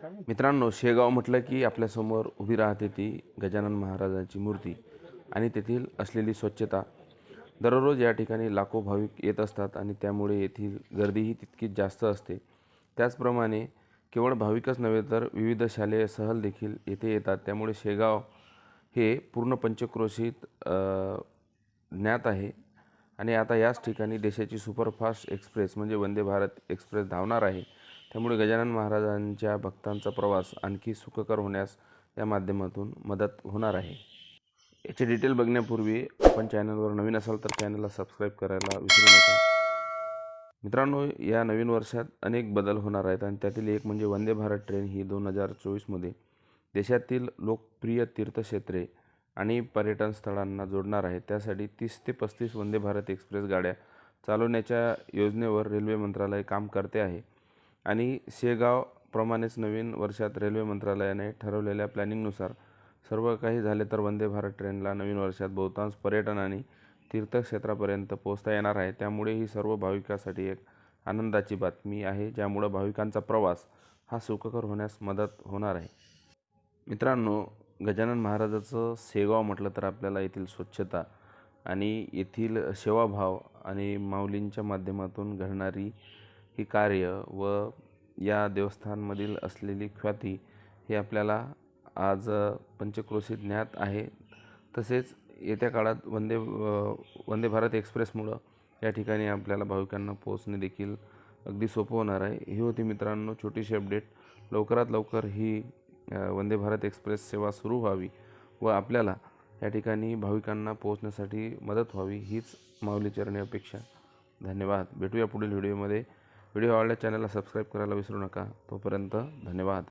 मित्रांनो शेगाव म्हटलं की आपल्यासमोर उभी राहते ती गजानन महाराजांची मूर्ती आणि तेथील असलेली स्वच्छता. दररोज या ठिकाणी लाखो भाविक येत असतात आणि त्यामुळे येथील गर्दीही तितकीच जास्त असते. त्याचप्रमाणे केवळ भाविकच नव्हे तर विविध शालेय सहल देखील येथे येतात. त्यामुळे शेगाव हे पूर्ण पंचक्रोशीत ज्ञात आहे. आणि आता याच ठिकाणी देशाची सुपरफास्ट एक्सप्रेस म्हणजे वंदे भारत एक्सप्रेस धावणार आहे. त्यामुळे गजानन महाराजांच्या भक्तांचा प्रवास आणखी सुखकर होण्यास या माध्यमातून मदत होणार आहे. याचे डिटेल बघण्यापूर्वी आपण चॅनलवर नवीन असाल तर चॅनलला सबस्क्राईब करायला विसरू नका. मित्रांनो या नवीन वर्षात अनेक बदल होणार आहेत आणि त्यातील एक म्हणजे वंदे भारत ट्रेन ही दोन हजार चोवीसमध्ये देशातील लोकप्रिय तीर्थक्षेत्रे आणि पर्यटन स्थळांना जोडणार आहे. त्यासाठी तीस ते पस्तीस वंदे भारत एक्सप्रेस गाड्या चालवण्याच्या योजनेवर रेल्वे मंत्रालय काम करते आहे. आणि शेगावप्रमाणेच नवीन वर्षात रेल्वे मंत्रालयाने ठरवलेल्या प्लॅनिंगनुसार सर्व काही झाले तर वंदे भारत ट्रेनला नवीन वर्षात बहुतांश पर्यटन आणि तीर्थक्षेत्रापर्यंत पोहोचता येणार आहे. त्यामुळे ही सर्व भाविकासाठी एक आनंदाची बातमी आहे ज्यामुळं भाविकांचा प्रवास हा सुखकर होण्यास मदत होणार आहे. मित्रांनो गजानन महाराजाचं सेगाव म्हटलं तर आपल्याला येथील स्वच्छता आणि येथील सेवाभाव आणि माऊलींच्या माध्यमातून घडणारी ही कार्य व या देवस्थानमधील असलेली ख्याती हे आपल्याला आज पंचक्रोशी ज्ञात आहे. तसेच येत्या काळात वंदे वंदे भारत एक्सप्रेसमुळं या ठिकाणी आपल्याला भाविकांना पोहोचणे देखील अगदी सोपं होणार आहे. ही होती मित्रांनो छोटीशी अपडेट. लवकरात लवकर ही वंदे भारत एक्सप्रेस सेवा सुरू व्हावी व आपल्याला या ठिकाणी भाविकांना पोहोचण्यासाठी मदत व्हावी हीच माऊली चरणी अपेक्षा. धन्यवाद. भेटूया पुढील व्हिडिओमध्ये. व्हिडिओ आवडल्या चॅनलला सबस्क्राईब करायला विसरू नका. तोपर्यंत धन्यवाद.